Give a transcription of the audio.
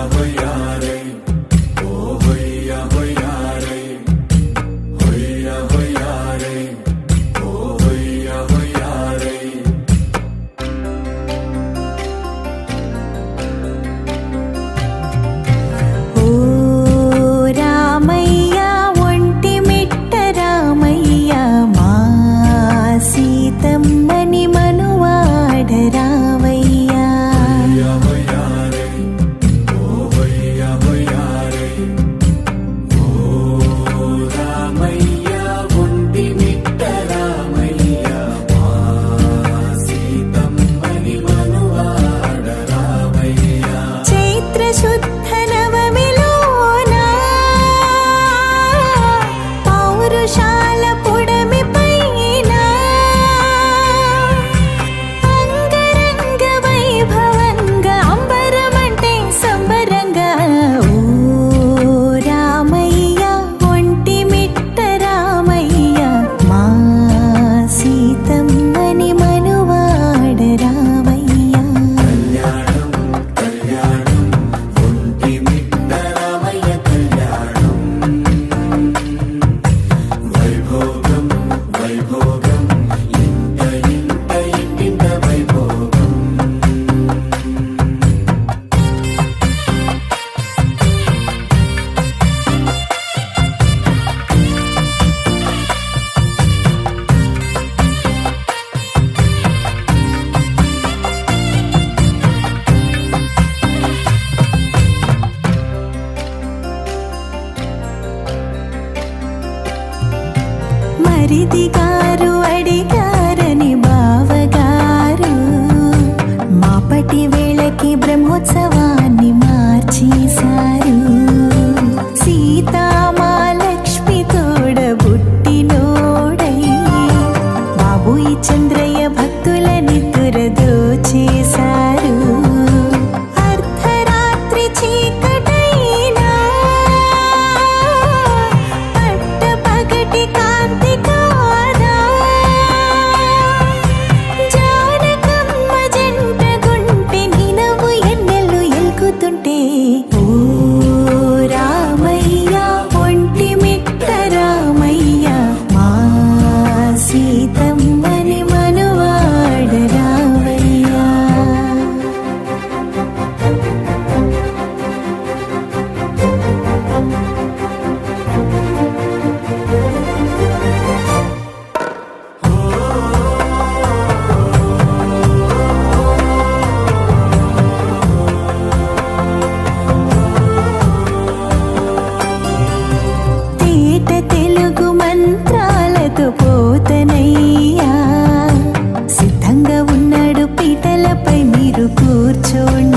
Yahweh, yeah. మరిది గారు అడిగారని బావగారు. మాపటి వేళకి బ్రహ్మోత్సవాన్ని మార్చి to